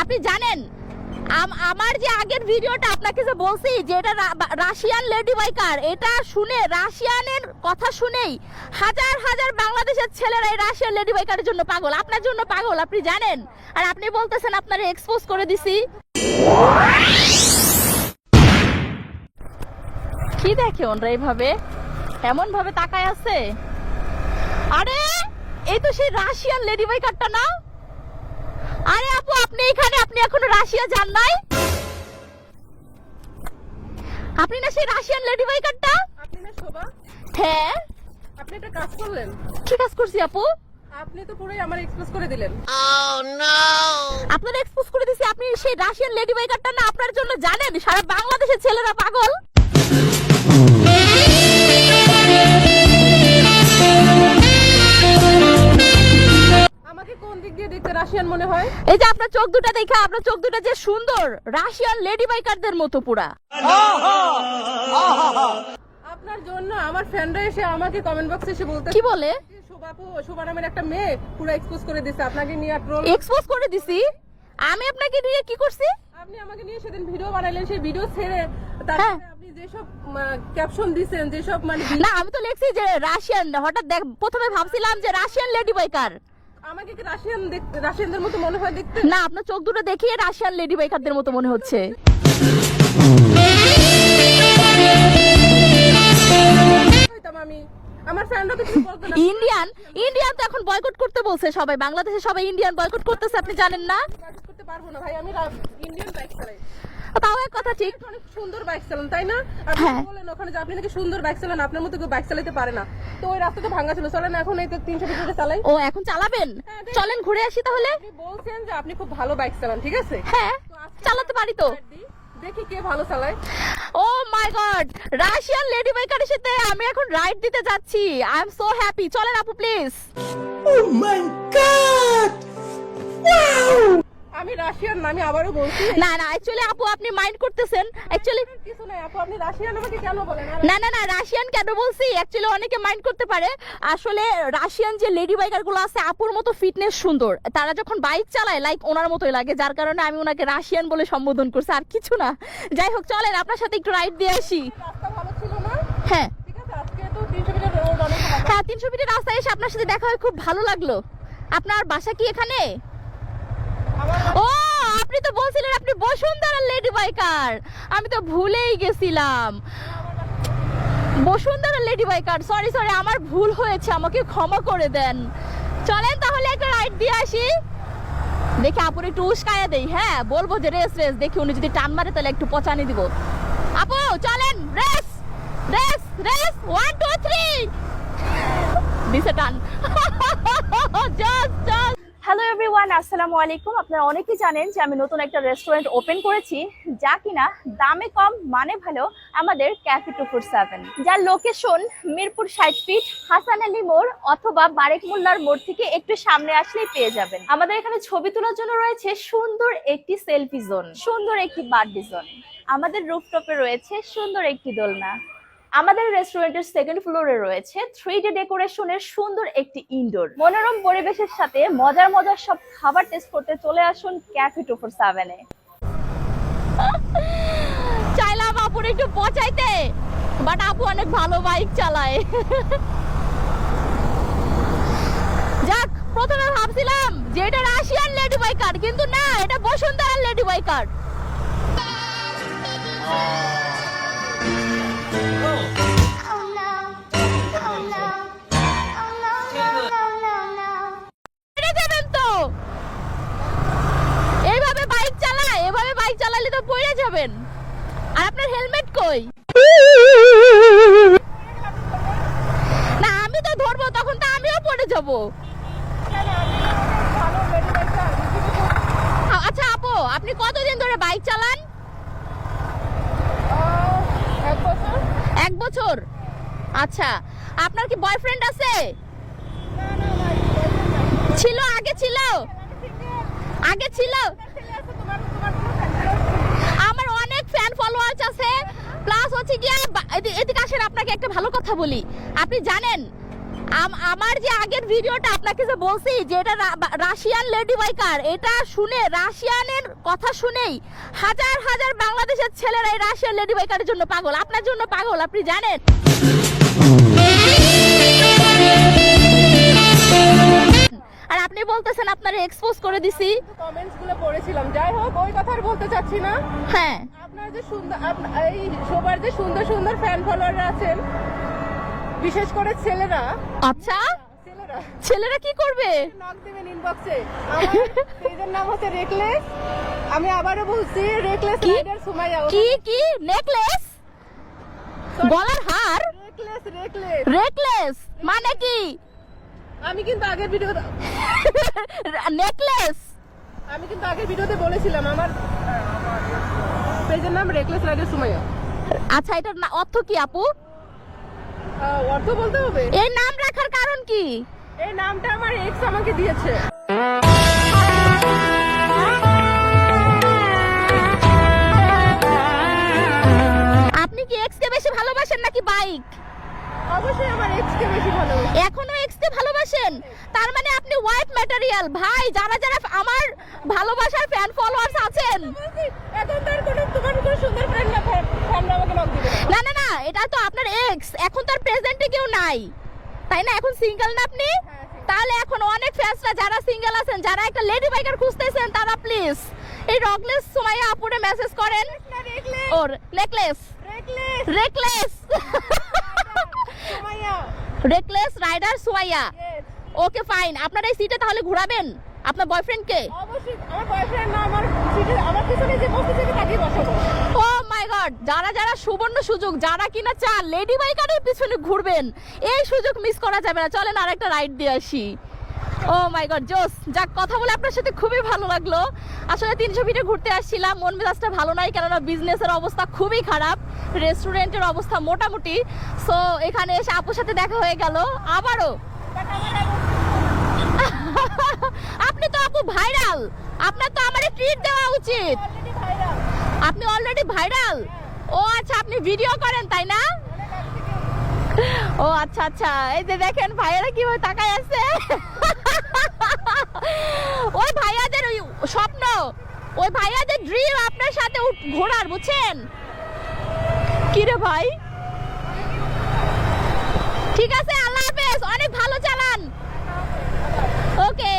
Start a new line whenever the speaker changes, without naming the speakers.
আপনি জানেন আমার যে আগের ভিডিওটা আপনাকে যে বলছি যে এটা রাশিয়ান লেডি বাইকার, এটা শুনে, রাশিয়ানের কথা শুনেই হাজার হাজার বাংলাদেশের ছেলেরা এই রাশিয়ান লেডি বাইকারের জন্য পাগল। আপনার জন্য পাগল, আপনি জানেন? আর আপনি বলতেছেন, আপনার এক্সপোজ করে দিছি। কি দেখে ওনরা এইভাবে এমন ভাবে তাকায় আছে? আরে, এই তো সেই রাশিয়ান লেডি বাইকারটা না? আপনি এখানে আপনি এখনও রাশিয়া যান নাই? আপনি না সেই রাশিয়ান লেডি বাইকারটা?
আপনি না শোভা?
হ্যাঁ।
আপনি একটা কাজ করলেন।
কি কাজ করছি আপু?
আপনি তো পুরোই আমার এক্সপ্রেস করে দিলেন।
আপনার এক্সপোজ করে দিছি আপনি সেই রাশিয়ান লেডি বাইকারটা না আপনার জন্য জানেন? সারা বাংলাদেশের ছেলেরা পাগল।
দিক দিয়ে দেখতে রাশিয়ান মনে হয়।
এই যে আপনার চোখ দুটো দেখে আপনার চোখ দুটো যে সুন্দর রাশিয়ান লেডি বাইকারদের মতো পুরা।
আপনার জন্য আমার ফ্যানরা এসে আমাকে কমেন্ট বক্সে এসে বলতে
কি বলে?
শোভাপু শোভা নামের একটা মেয়ে পুরো এক্সপোজ করে দিছে আপনাকে নিয়ে ট্রোল
এক্সপোজ করে দিছি? আমি আপনাকে নিয়ে কি করছি?
আপনি আমাকে নিয়ে সেদিন ভিডিও বানাইলেন সেই ভিডিও ছেড়ে
হ্যাঁ।
তারপরে আপনি যেসব ক্যাপশন দিছেন যেসব মানে
না আমি তো লিখছি যে রাশিয়ান হঠাৎ দেখ প্রথমে ভাবছিলাম যে রাশিয়ান লেডি বাইকার।
আমাকে কি রাশিয়ান দেখতে রাশিয়ানদের মতো মনে হয় দেখতে?
না আপনার চোখ দুটো দেখিয়ে রাশিয়ান লেডি বাইকারদের মতো মনে হচ্ছে।
আমি আমার ফ্যানরা তো কিছু বলতো না।
ইন্ডিয়ান ইন্ডিয়ান তো এখন বয়কট করতে বলছে সবাই। বাংলাদেশে সবাই ইন্ডিয়ান বয়কট করতেছে আপনি জানেন না?
করতে পারব না ভাই আমি ইন্ডিয়ান বাইক চালাই।
তাও এক কথা ঠিক।
অনেক সুন্দর বাইক চালান তাই না? আপনি
হ্যাঁ।
বলেন ওখানে যে আপনি নাকি সুন্দর বাইক চালান আপনার মতো কেউ বাইক চালাতে পারে না। তো ওই রাস্তা তো ভাঙা ছিল। চলেন এখন এই তো তিনশো মিটারে চালাই।
ও এখন চালাবেন? চলেন ঘুরে আসি তাহলে।
আপনি বলছেন যে আপনি খুব ভালো বাইক চালান ঠিক আছে?
হ্যাঁ চালাতে পারি তো।
দেখি কে ভালো চালায়।
Oh my god Russian lady বাইকারের সাথে আমি এখন রাইড দিতে যাচ্ছি। আই এম সো হ্যাপি চলেন আপু প্লিজ
আমি রাশিয়ান না আমি আবারও বলছি।
না না অ্যাকচুয়ালি আপু আপনি মাইন্ড করতেছেন। অ্যাকচুয়ালি
কিছু নাই আপু আপনি রাশিয়ান আমাকে কেন বলেন?
না না না রাশিয়ান কেন বলছি? অ্যাকচুয়ালি অনেকে মাইন্ড করতে পারে। আসলে রাশিয়ান যে লেডি বাইকারগুলো আছে আপুর মতো ফিটনেস সুন্দর। তারা যখন বাইক চালায় লাইক ওনার মতোই লাগে। যার কারণে আমি ওনাকে রাশিয়ান বলে সম্বোধন করছি আর কিছু না। যাই হোক চলেন আপনার সাথে একটু রাইড দিয়ে আসি।
রাস্তা ভালো ছিল না?
হ্যাঁ।
ঠিক আছে আজকে তো তিনশো মিটার রোড অনেক ভালো।
হ্যাঁ তিনশো ফিটের রাস্তায় এসে আপনার সাথে দেখা হয় খুব ভালো লাগল। আপনার বাসা কি এখানে? ও, আপনি তো বলছিলেন আপনি বসুন্ধরা লেডি বাইকার আমি তো ভুলেই গেছিলাম। Bashundhara lady biker sorry sorry আমার ভুল হয়েছে, আমাকে ক্ষমা করে দেন। চলেন তাহলে একটা রাইড দিয়ে আসি। দেখি আপুর একটু উস্কায়া দেই হ্যাঁ বলব যে রেস রেস, দেখি উনি যদি টান মারে তাহলে একটু পচানি দিব। আপু, চলেন, race race race one two three দিছে টান।
হ্যালো এভরিওয়ান আসসালামু আলাইকুম আপনারা অনেকেই জানেন যে আমি নতুন একটা রেস্টুরেন্ট ওপেন করেছি যা কিনা দামে কম মানে ভালো আমাদের ক্যাফে টু ফোর সেভেন যার লোকেশন মিরপুর ষাট ফিট হাসান আলী মোড় অথবা বারেক মোল্লার মোড় থেকে একটু সামনে আসলেই পেয়ে যাবেন। আমাদের এখানে ছবি তোলার জন্য রয়েছে সুন্দর একটি সেলফি জোন সুন্দর একটি বার্থডে জোন আমাদের রুফটপে রয়েছে সুন্দর একটি দোলনা। আমাদের রেস্টুরেন্টের সেকেন্ড ফ্লোরে রয়েছে থ্রি ডি ডেকোরেশনের সুন্দর একটি ইনডোর মনোরম পরিবেশের সাথে মজার মজার সব খাবার টেস্ট করতে চলে আসুন ক্যাফে টু ফোর সেভেনে
চাইলাম আপুর একটু পচাইতে। বাট আপু অনেক ভালো বাইক চালায়। যাক প্রথমে ভাবছিলাম যে এটা রাশিয়ান লেডি বাইকার কিন্তু না এটা বসুন্ধরার লেডি বাইকার
এক বছর?
আচ্ছা আপনার কি বয়ফ্রেন্ড আছে? ছিল, আগে ছিল? আগে ছিল? আমার অনেক ফ্যান ফলোয়ার্স আছে। প্লাস হচ্ছে গিয়ে এদি- এদিকে আসেন, আপনাকে একটা ভালো কথা বলি। আপনি জানেন আমার যে আগের ভিডিওটা আপনাকে যে বলছি যে এটা রাশিয়ান লেডি বাইকার এটা শুনে রাশিয়ানের কথা শুনেই হাজার হাজার বাংলাদেশের ছেলেরা এই রাশিয়ান লেডি বাইকারের জন্য পাগল। আপনার জন্য পাগল আপনি জানেন? আর আপনি বলতেছেন আপনার এক্সপোজ করে দিছি।
কমেন্টসগুলো পড়েছিলাম। যাই হোক ওই কথা আর বলতে চাচ্ছি না।
হ্যাঁ।
আপনার যে সুন্দর এই সবার যে সুন্দর সুন্দর ফ্যান ফলোয়াররা আছেন বিশেষ করে ছেলেরা।
আচ্ছা?
ছেলেরা।
ছেলেরা কি করবে?
নক দেবেন ইনবক্সে আমার পেজের নাম হচ্ছে রেকলেস আমি আবারও বলছি রেকলেস? রাইডার সুমাইয়া
কি কি? নেকলেস গলার হার?
রেকলেস রেকলেস
রেকলেস মানে কি?
আমি কিন্তু আগের ভিডিও
নেকলেস
আমি কিন্তু আগের ভিডিওতে বলেছিলাম আমার পেজের নাম রেকলেস রাইডার সুমাইয়া
আচ্ছা এটার অর্থ কি আপু?
অর্থ বলতে হবে?
এই নাম রাখার কারণ কি?
এই নামটা আমার এক্স আমাকে দিয়েছে।
আপনি কি এক্স কে বেশি ভালোবাসেন নাকি বাইক
অবশ্যই আমার এক্স কে বেশি
এখনও এক্স কে ভালোবাসেন? তার মানে আপনি ওয়াইফ ম্যাটেরিয়াল ভাই যারা যারা আমার ভালোবাসার ফ্যান ফলোয়ার্স আছেন।
এখন তার কোনো তোমার কোনো সুন্দর ফ্রেন্ড না ফ্যান আমাকে নক দিবে না।
না না না এটা তো আপনার এক্স এখন তার প্রেজেন্টে কেউ নাই। তাই না? এখন সিঙ্গেল না আপনি? তাহলে এখন অনেক ফ্যান্সরা যারা সিঙ্গেল আছেন যারা একটা লেডি বাইকার খুঁজতেছেন তারা প্লিজ এই রকলেস সুমাইয়া আপুরে মেসেজ করেন। ওর necklace
reckless
reckless reckless rider Sumaiya. Okay fine আপনার এই সিটে তাহলে ঘোরাবেন? আপনার বয়ফ্রেন্ডকে
অবশ্যই। আমার বয়ফ্রেন্ড না আমার সিটে আমার পিছনে যে বসেছে আমি তাকেই বসাবো।
গড যারা যারা সুবর্ণ সুযোগ, যারা কিনা চান লেডি বাইকারের পিছনে ঘুরবেন। এই সুযোগ মিস করা যাবে না। চলেন আরেকটা রাইড দিয়ে আসি। ও মাই গড জোস। যাক, কথা বলে আপনার সাথে খুবই ভালো লাগল। আসলে তিনশো ফিটে ঘুরতে আসছিলাম। মন মেজাজটা ভালো নাই, কেননা বিজনেসের অবস্থা খুবই খারাপ। রেস্টুরেন্টের অবস্থা মোটামুটি। সো এখানে এসে আপুর সাথে দেখা হয়ে গেল। আবারও। আপনি তো আপু ভাইরাল আপনার তো আমার ট্রিট দেওয়া উচিত। আপনি অলরেডি ভাইরাল ও আচ্ছা আপনি ভিডিও করেন, তাই না? ও আচ্ছা আচ্ছা। এই যে দেখেন, ভাইয়ারা কীভাবে তাকায় আছে। ওই ভাইয়াদের ওই স্বপ্ন, ওই ভাইয়াদের ড্রিম আপনার সাথে ঘোরার, বুঝছেন? কি রে ভাই? ঠিক আছে, আল্লাহ হাফেজ, অনেক ভালো চালান। ওকে